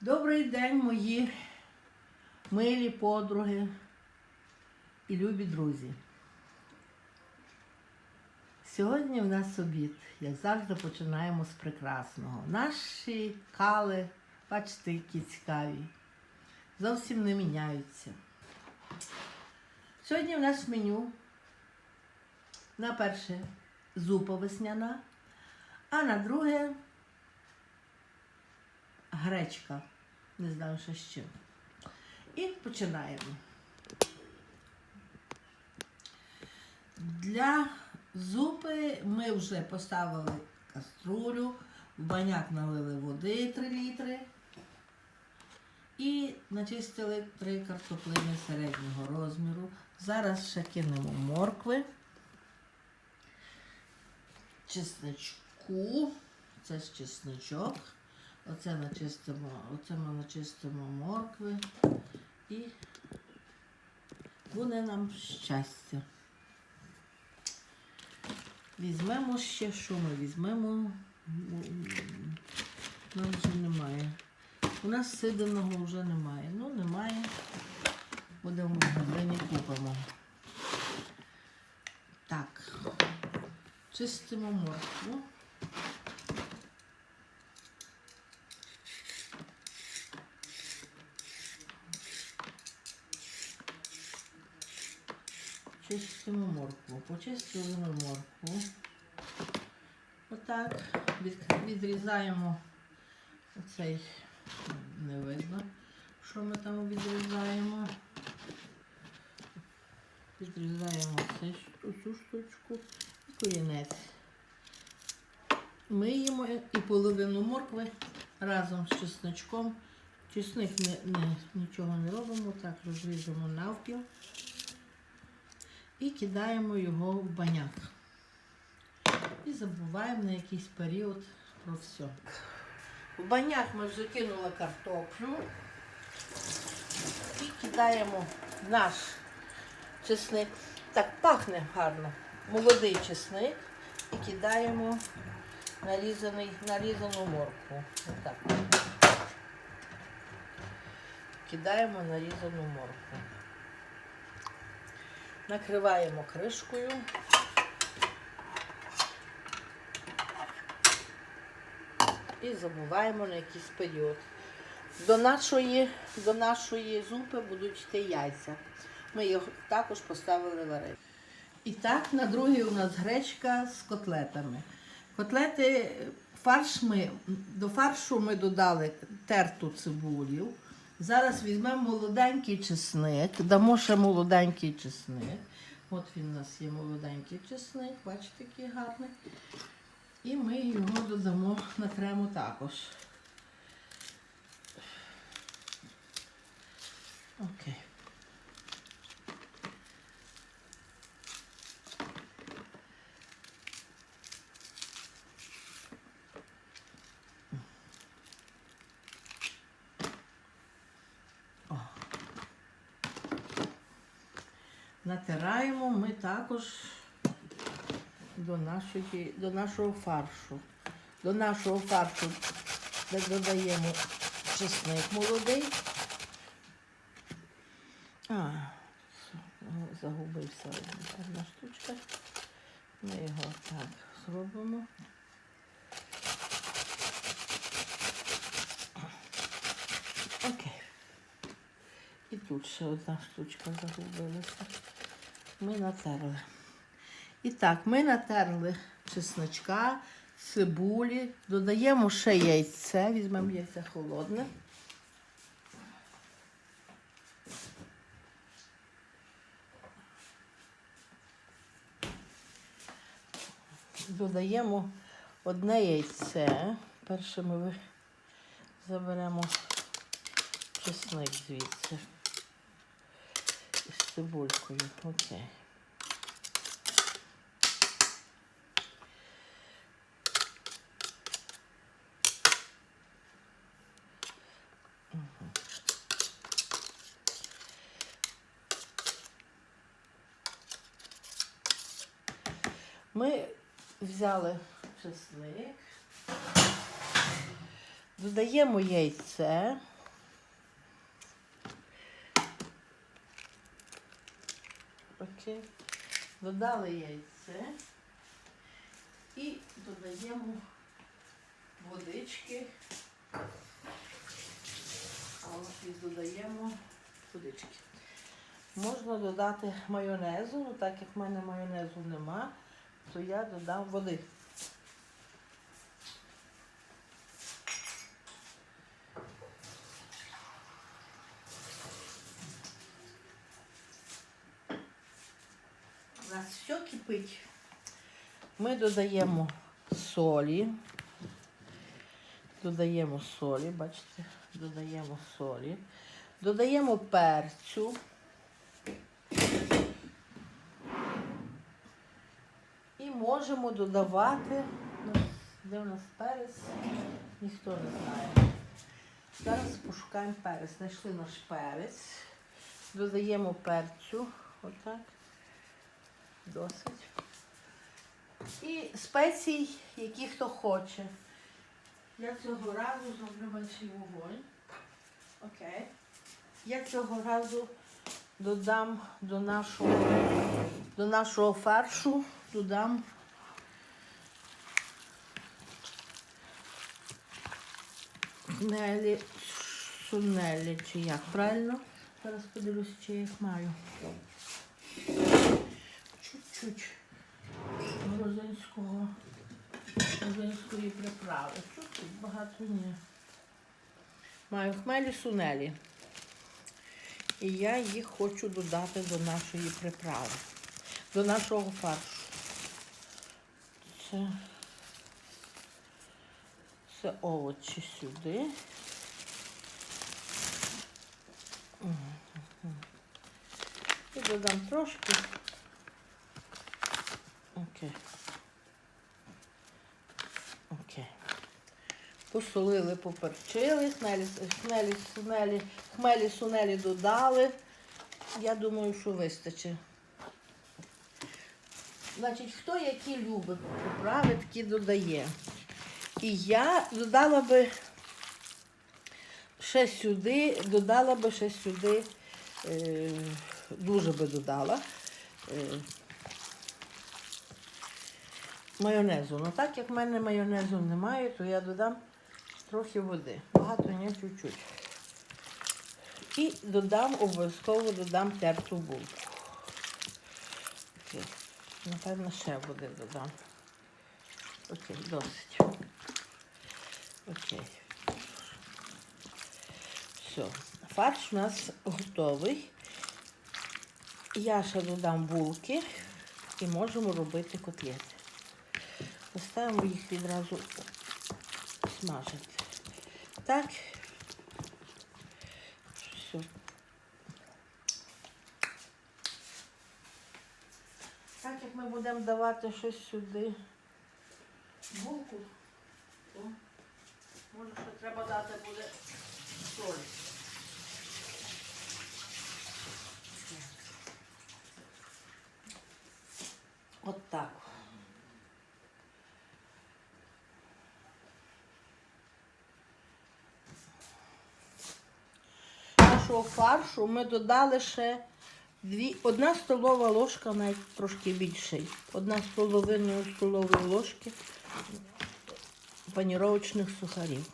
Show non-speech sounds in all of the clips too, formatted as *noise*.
Добрий день, мої милі подруги і любі друзі. Сьогодні в нас обід, як завжди, починаємо з прекрасного. Наші кали, бачите, які цікаві, зовсім не міняються. Сьогодні в нас меню на перше зупа весняна, а на друге гречка. Не знаю, що чим. І починаємо. Для зупи ми вже поставили каструлю, в баняк налили води 3 літри і начистили 3 картоплини середнього розміру. Зараз ще кинемо моркви, чесничку, це ж чесничок. Оце начистимо, оце ми начистимо моркви і буде нам щастя. Візьмемо ще, що ми візьмемо. Нам вже немає. У нас сиденого вже немає. Ну, немає. Будемо в магазині купимо. Так. Чистимо моркву. Чистимо моркву. Почистили ми моркву. Отак. Відрізаємо оцей, не видно, що ми там відрізаємо. Відрізаємо цю штучку і корінець. Миємо і половину моркви разом з чесночком. Чесник не, не, нічого не робимо, так розріжемо навпіл і кидаємо його в баняк. І забуваємо на якийсь період про все. В баняк ми вже кинули картоплю і кидаємо наш чесник. Так пахне гарно. Молодий чесник і кидаємо нарізаний, нарізану моркву. Отак. Кидаємо нарізану моркву. Накриваємо кришкою. І забуваємо на якийсь період. До нашої, до нашої зупи будуть йти яйця. Ми їх також поставили варити. І так, на другий у нас гречка з котлетами. Котлети, фарш ми, до фаршу ми додали терту цибулю. Зараз візьмемо молоденький чесник, дамо ще молоденький чесник. От він у нас є молоденький чесник, бачите, який гарний. І ми його додамо натремо також. Окей. Натираємо ми також до, нашої, до нашого фаршу. До нашого фаршу додаємо чесник молодий. А, загубився одна штучка. Ми його так зробимо. Окей. І тут ще одна штучка загубилася. Ми натерли. І так, ми натерли чесночка, цибулі, додаємо ще яйце, візьмемо яйце холодне. Додаємо одне яйце. Перше ми заберемо чесник звідси цибулькою. Окей. Ми взяли чесник, Додаємо яйце. Окей. Додали яйце і додаємо водички. І додаємо водички. Можна додати майонезу, але так як в мене майонезу нема, то я додам води. Все кипить. Ми додаємо солі. Додаємо солі, бачите, додаємо солі. Додаємо перцю. І можемо додавати, ну, де у нас перець, ніхто не знає. Зараз пошукаємо перець. Знайшли наш перець. Додаємо перцю. Отак. Досить. І спецій, які хто хоче. Я цього разу зроблю менший вогонь. Окей. Я цього разу додам до нашого, до нашого фаршу, додам хмелі, сунелі, чи як правильно? Зараз подивлюся, чи я їх маю. Чуть-чуть грузинського, грузинської приправи. Чуть-чуть, багато ні. Маю хмелі сунелі. І я їх хочу додати до нашої приправи, до нашого фаршу. Це, це овочі сюди. І додам трошки. Окей. Окей. Посолили, поперчили, хмелі, хмелі, хмелі, хмелі, сунелі додали. Я думаю, що вистачить. Значить, хто які любить приправи, такі додає. І я додала би ще сюди, додала би ще сюди, е, дуже би додала. Е, майонезу. Ну так як в мене майонезу немає, то я додам трохи води. Багато не чуть-чуть. І додам, обов'язково додам терту булку. Окей. Напевно, ще води додам. Окей, досить. Окей. Все. Фарш у нас готовий. Я ще додам булки і можемо робити котлети. Поставимо їх відразу смажити. Так. Все. Так як ми будемо давати щось сюди, булку, то може що треба дати буде соль. От так. Нашого фаршу ми додали ще дві, одна столова ложка, навіть трошки більший. Одна з половиною столової ложки паніровочних сухарів.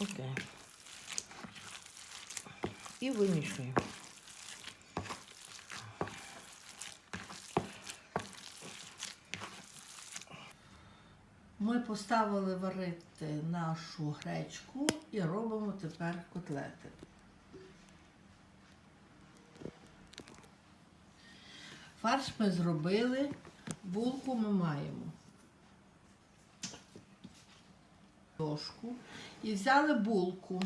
Окей. І вимішуємо. Ми поставили варити нашу гречку і робимо тепер котлети. Фарш ми зробили, булку ми маємо. Дошку. І взяли булку.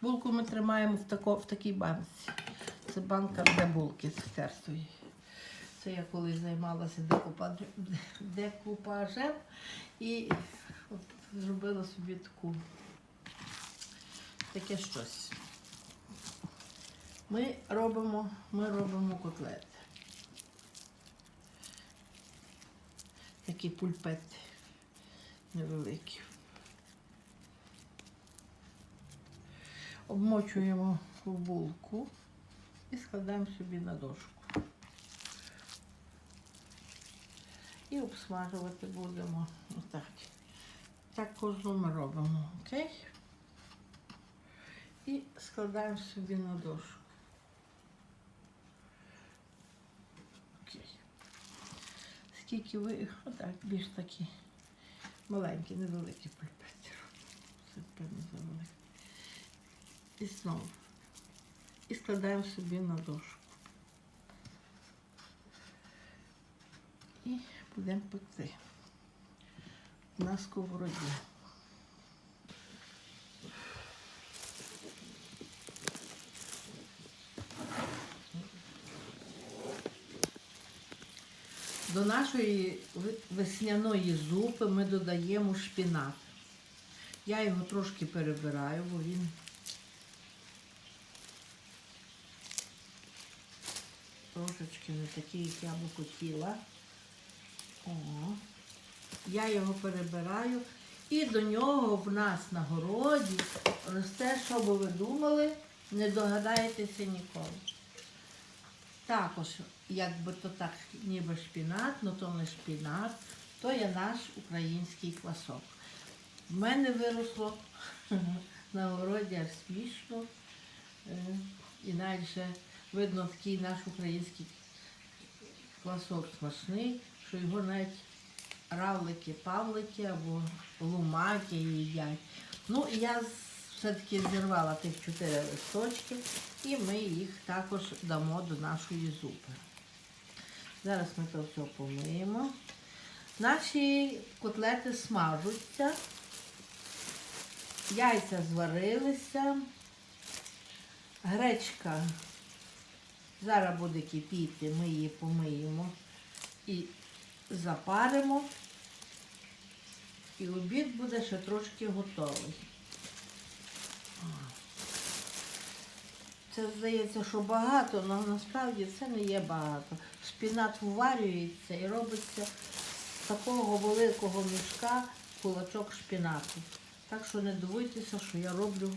Булку ми тримаємо в, тако, в такій банці. Це банка для булки з тертої. Це я колись займалася декупажем і от зробила собі таку таке щось. Ми робимо, ми робимо котлети. Такі пульпети невеликі. Обмочуємо в булку і складаємо собі на дошку. І обсмажувати будемо отак. Так кожну ми робимо, окей? І складаємо собі на дошку. Окей. Скільки ви, отак, більш такі маленькі, невеликі пульпети робимо. Це певно завеликі. І знову. І складаємо собі на дошку. І будемо пекти на сковороді. До нашої весняної зупи ми додаємо шпінат. Я його трошки перебираю, бо він трошечки не такий, як я би хотіла. О, я його перебираю. І до нього в нас на городі росте, що би ви думали, не догадаєтеся ніколи. Також, якби то так, ніби шпінат, але то не шпінат, то є наш український квасок. В мене виросло *laughs* на городі аж смішно. Е, І навіть видно такий наш український квасок смачний, що його навіть равлики, павлики або лумаки їдять. Ну, я все-таки зірвала тих чотири листочки, і ми їх також дамо до нашої зупи. Зараз ми це все помиємо. Наші котлети смажуться, яйця зварилися, гречка зараз буде кипіти, ми її помиємо і запаримо. І обід буде ще трошки готовий. Це здається, що багато, але насправді це не є багато. Шпінат вварюється і робиться з такого великого мішка кулачок шпінату. Так що не дивуйтеся, що я роблю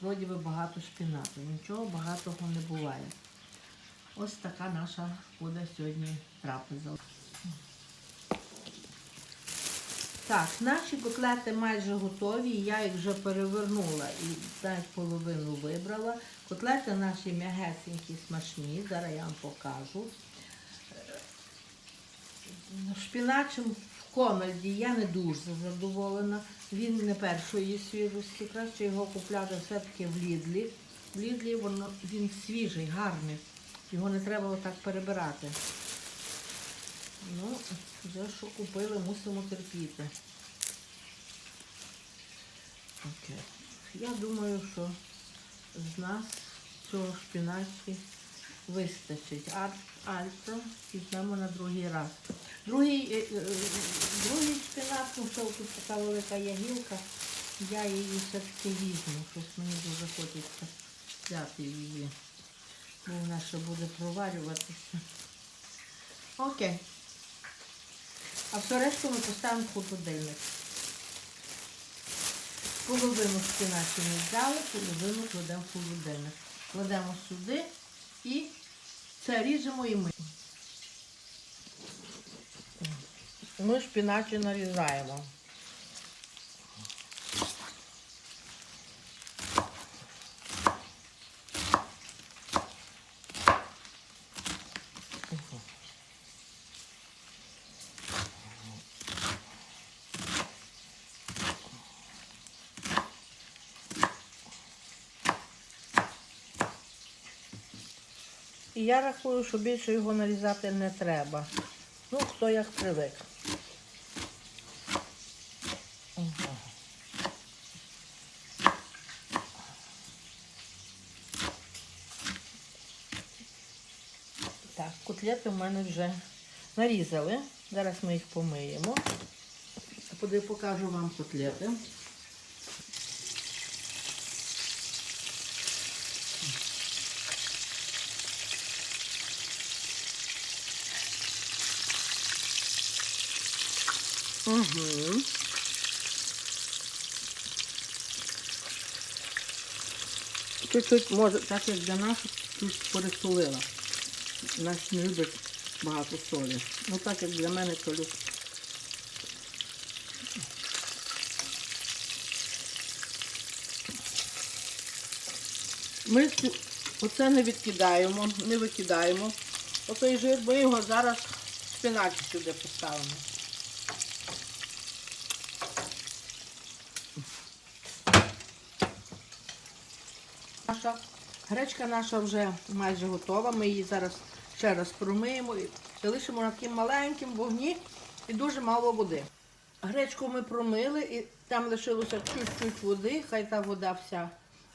вроді би багато шпінату. Нічого багатого не буває. Ось така наша буде сьогодні трапеза. Так, наші котлети майже готові. Я їх вже перевернула і навіть половину вибрала. Котлети наші м'ягесенькі, смачні. Зараз я вам покажу. Е, Шпіначем в комельді я не дуже задоволена. Він не першої свіжості. Краще його купляти все-таки в Лідлі. В Лідлі воно, він свіжий, гарний. Його не треба отак перебирати. Ну, вже що купили, мусимо терпіти. Окей. Я думаю, що з нас цього шпіначки вистачить. А альтро візьмемо на другий раз. Другий, е, е, другий шпінат, ну що тут така велика ягілка, я її все-таки візьму. Щось мені дуже хочеться взяти її. Бо вона ще буде проварюватися. Окей. А все ми поставимо в холодильник. Половину шпиначу ми взяли, половину кладемо в холодильник. Кладемо сюди і це ріжемо і ми. Ми шпіначі нарізаємо. Я рахую, що більше його нарізати не треба. Ну, хто як привик. Так, котлети в мене вже нарізали. Зараз ми їх помиємо. Покажу вам котлети. Угу. Чуть-чуть, може, так як для нас, тут пересолила. Нас не любить багато солі. Ну так як для мене, то люблю. Ми оце не відкидаємо, не викидаємо. Отой жир, ми його зараз шпинаки сюди поставимо. Наша гречка наша вже майже готова. Ми її зараз ще раз промиємо і залишимо на таким маленьким вогні і дуже мало води. Гречку ми промили і там лишилося чуть-чуть води, хай та вода вся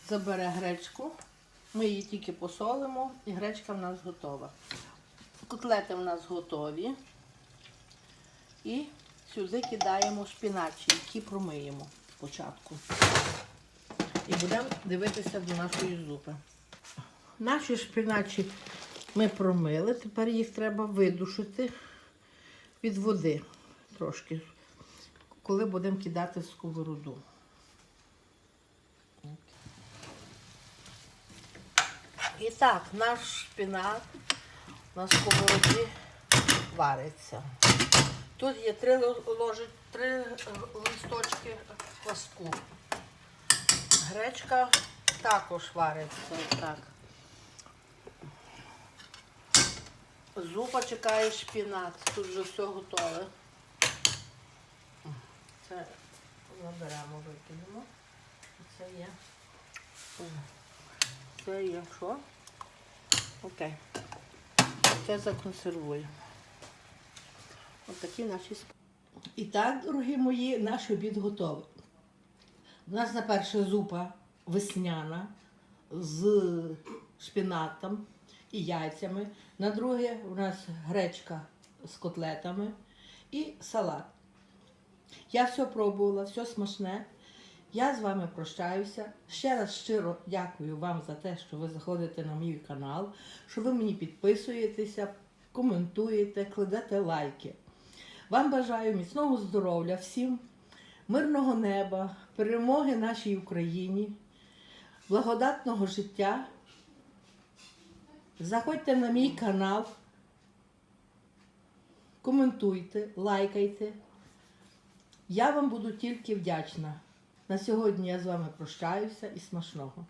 забере гречку. Ми її тільки посолимо і гречка в нас готова. Котлети в нас готові. І сюди кидаємо шпіначі, які промиємо спочатку. І будемо дивитися до нашої зупи. Наші шпіначі ми промили, тепер їх треба видушити від води трошки, коли будемо кидати в сковороду. І так, наш шпінат на сковороді вариться. Тут є три ложі, три листочки кваску. Гречка також вариться так. Зупа чекає шпінат. Тут вже все готове. Це заберемо, викинемо. Це є. Це є що? Окей. Це законсервую. Ось такі наші І так, дорогі мої, наш обід готовий. У нас на перше зупа весняна з шпінатом і яйцями. На друге у нас гречка з котлетами і салат. Я все пробувала, все смачне. Я з вами прощаюся. Ще раз щиро дякую вам за те, що ви заходите на мій канал, що ви мені підписуєтеся, коментуєте, кладете лайки. Вам бажаю міцного здоров'я всім, мирного неба, перемоги нашій Україні, благодатного життя. Заходьте на мій канал, коментуйте, лайкайте. Я вам буду тільки вдячна. На сьогодні я з вами прощаюся і смачного.